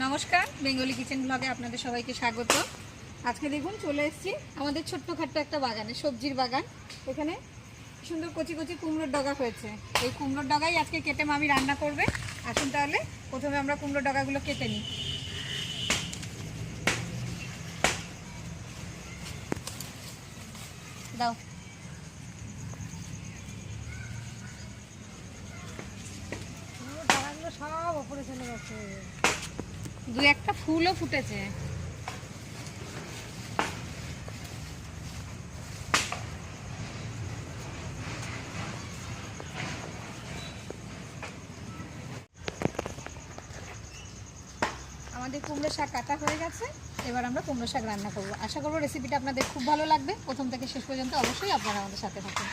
নমস্কার, Bengali kitchen ব্লগে আপনাদের সবাইকে স্বাগত। আজকে দেখুন চলে এসেছি আমাদের ছোট্টখাট্ট একটা বাগানে, সবজির বাগান। এখানে সুন্দর কচি কচি কুমড়োর ডগা হয়েছে। এই কুমড়োর ডগাই আজকে কেটে মামি রান্না করবে। আসুন তাহলে, প্রথমে আমরা কুমড়োর ডগাগুলো কেটে নিই। দাও। সব ওপরে চলে গেছে। দু একটা ফুলও ফুটেছে। আমাদের কুমড়ো শাক কাটা হয়ে গেছে, এবার আমরা কুমড়ো শাক রান্না করব। আশা করব রেসিপিটা আপনাদের খুব ভালো লাগবে। প্রথম থেকে শেষ পর্যন্ত অবশ্যই আপনারা আমাদের সাথে থাকুন।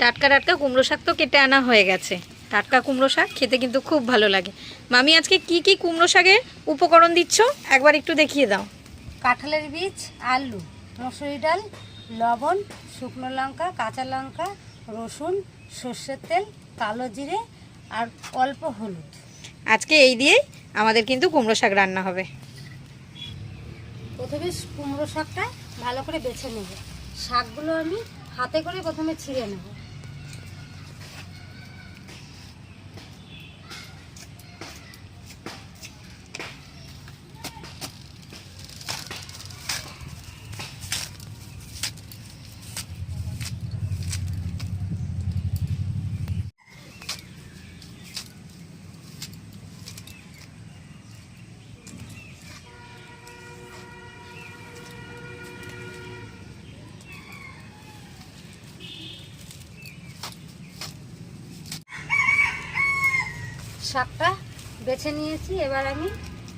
টাটকা টাটকা কুমড়ো শাক তো কেটে আনা হয়ে গেছে। টাটকা কুমড়ো শাক খেতে কিন্তু খুব ভালো লাগে। মামি আজকে কি কি কুমড়ো শাকের উপকরণ দিচ্ছ? একবার একটু দেখিয়ে দাও। কাঁঠালের বীজ আলু মসুরি ডাল লবণ শুকনো লঙ্কা কাঁচা লঙ্কা রসুন সর্ষের তেল কালো জিরে আর অল্প হলুদ। আজকে এই দিয়েই আমাদের কিন্তু কুমড়ো শাক রান্না হবে। প্রথমে কুমড়ো শাকটা ভালো করে বেছে নেব। শাকগুলো আমি হাতে করে প্রথমে ছিঁড়ে নেব। শাকটা বেছে নিয়েছি। এবার আমি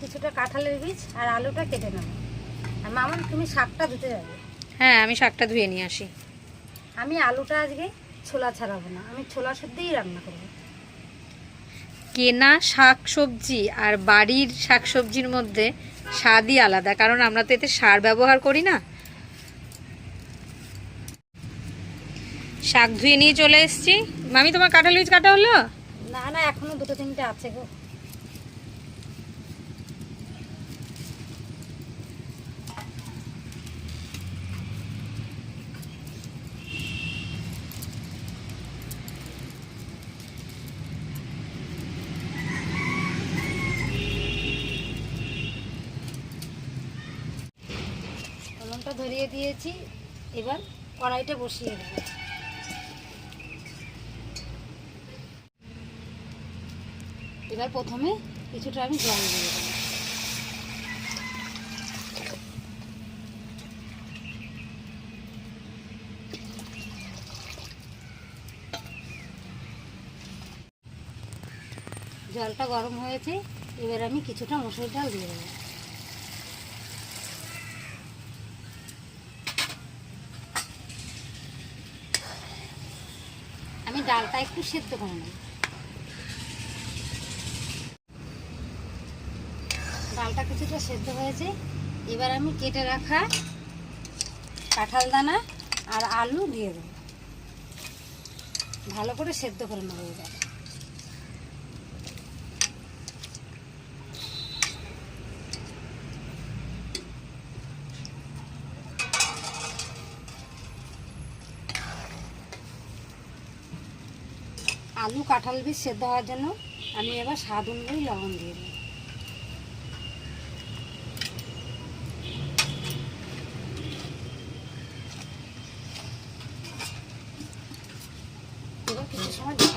কিছুটা কাঁঠালের বীজ আর আলুটা কেটে নেব। আর মামন তুমি শাকটা ধুতে যাবে। হ্যাঁ আমি শাকটা ধুয়ে নিয়ে আসি। আমি আলুটা আজকে ছোলা ছাড়াবো না। আমি ছোলা সেদ্ধেই রান্না করব। কেনা শাক সবজি আর বাড়ির শাক সবজির মধ্যে স্বাদই আলাদা কারণ আমরা তো এতে সার ব্যবহার করি না। শাক ধুয়ে নিয়ে চলে এসেছি। মামি তোমার কাঁঠাল বীজ কাটা হলো? না না এখনও দুটো তিনটে আছে গো। ধরিয়ে দিয়েছি এবার কড়াইটা বসিয়ে দেবো। এবার প্রথমে কিছুটা আমি জল দিয়ে দেবো। জলটা গরম হয়েছে, এবার আমি কিছুটা মসুর ডাল দিয়ে দেবো। আমি ডালটা একটু সেদ্ধ করে নেব। ডালটা কিছুটা সেদ্ধ হয়েছে। এবার আমি কেটে রাখা কাঁঠাল দানা আর আলু দিয়ে দেবো। ভালো করে সেদ্ধ করে নেব এবার। আলু কাঁঠাল বীজ সেদ্ধ হওয়ার জন্য আমি এবার স্বাদ অনুযায়ী লবণ দিয়ে দেবো।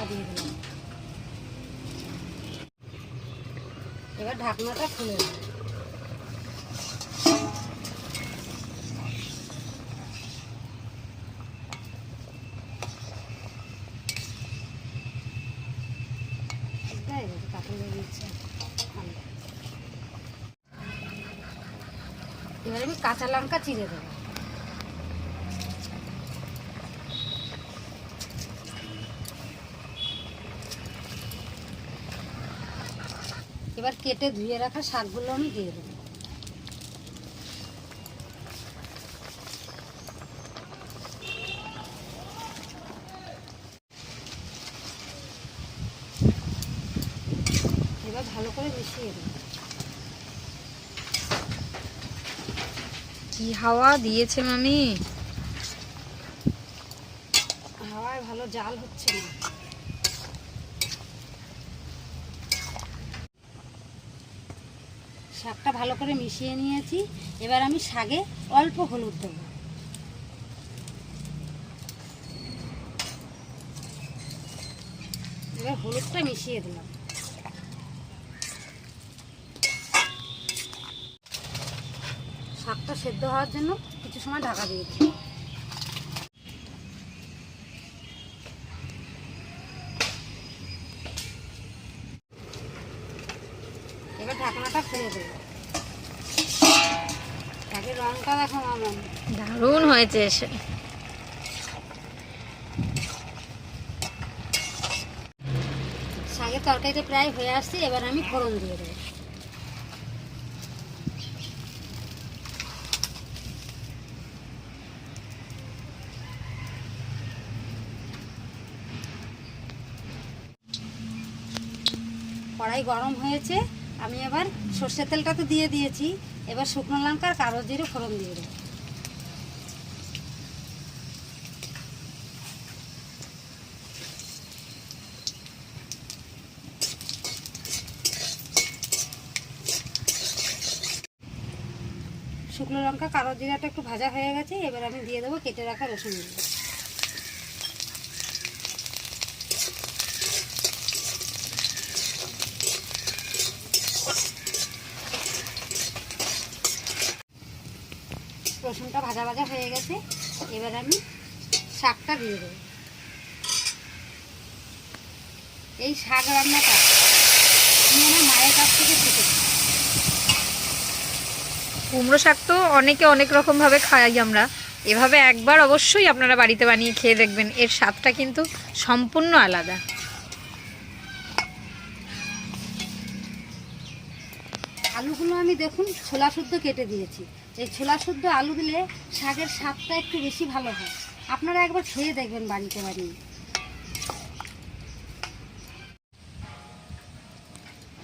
দিয়ে এবার ঢাকনাটা খুলে এবার আমি কাঁচা লঙ্কা চিড়ে দেবো। এবার কেটে ধুয়ে রাখা শাকগুলো আমি দিয়ে দেবো। এবার ভালো করে মিশিয়ে দেবো। কি হাওয়া দিয়েছে মামি? হাওয়ায় ভালো জাল হচ্ছে না। শাকটা ভালো করে মিশিয়ে নিয়েছি। এবার আমি শাকে অল্প হলুদ দেবো। এবার হলুদটা মিশিয়ে দিলাম। শাকটা সেদ্ধ হওয়ার জন্য কিছু সময় ঢাকা দিয়ে খুলে দেবো। শাকের রঙটা দেখো মামন দারুণ হয়েছে এসে। শাকের তরকারিটা প্রায় হয়ে আসছে এবার আমি ফোড়ন দিয়ে দেবো। কড়াই গরম হয়েছে আমি এবার সর্ষের তেলটা তো দিয়ে দিয়েছি। এবার শুকনো লঙ্কা আর কালো জিরে ফোড়ন দিয়ে দেবো। শুকনো লঙ্কা, কালো জিরাটা একটু ভাজা হয়ে গেছে, এবার আমি দিয়ে দেবো কেটে রাখা রসুন রসুনটা ভাজা ভাজা হয়ে গেছে। এবার আমি শাকটা দিয়ে দেবো। এই শাক রান্নাটা আমি আমার মায়ের কাছ থেকে শিখেছি। কুমড়ো শাক তো অনেকে অনেক রকম ভাবে খাই আমরা। এভাবে একবার অবশ্যই আপনারা বাড়িতে বানিয়ে খেয়ে দেখবেন। এর স্বাদটা কিন্তু সম্পূর্ণ আলাদা। আলুগুলো আমি দেখুন ছোলা শুদ্ধ কেটে দিয়েছি। এই ছোলা শুদ্ধ আলু দিলে শাকের স্বাদটা একটু বেশি ভালো হয়। আপনারা একবার খেয়ে দেখবেন বাড়িতে বাড়ি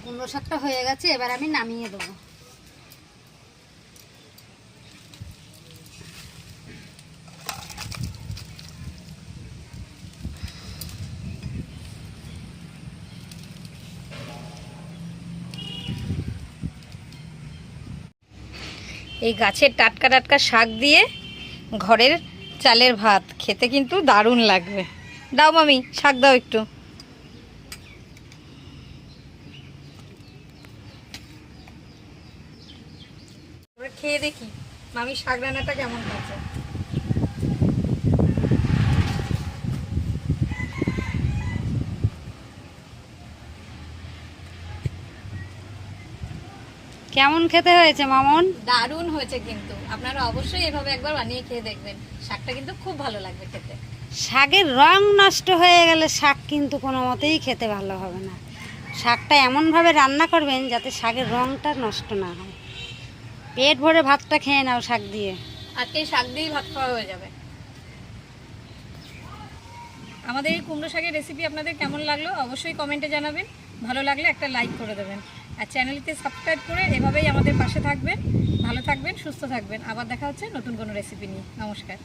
কুমড়ো শাকটা হয়ে গেছে, এবার আমি নামিয়ে দেবো। এই গাছের টাটকা টাটকা শাক দিয়ে ঘরের চালের ভাত। খেতে কিন্তু দারুণ লাগবে। দাও মামি, শাক দাও একটু। খেয়ে দেখি মামি শাক রান্নাটা কেমন হয়েছে। কেমন খেতে হয়েছে মামন? দারুণ হয়েছে কিন্তু। আপনারা অবশ্যই এভাবে একবার বানিয়ে খেয়ে দেখবেন। শাকটা কিন্তু খুব ভালো লাগবে খেতে। শাকের রং নষ্ট হয়ে গেলে শাক কিন্তু কোনো মতেই খেতে ভালো হবে না। শাকটা এমনভাবে রান্না করবেন যাতে শাকের রংটা নষ্ট না হয়। পেট ভরে ভাতটা খেয়ে নাও শাক দিয়ে। আজকে শাক দিয়েই ভাত খাওয়া হয়ে যাবে। আমাদের এই কুমড়ো শাকের রেসিপি আপনাদের কেমন লাগল অবশ্যই কমেন্টে জানাবেন। ভালো লাগলে একটা লাইক করে দেবেন। আর চ্যানেলকে সাবস্ক্রাইব করে এভাবেই আমাদের পাশে থাকবেন, ভালো থাকবেন, সুস্থ থাকবেন। আবার দেখা হচ্ছে নতুন কোনো রেসিপি নিয়ে। নমস্কার।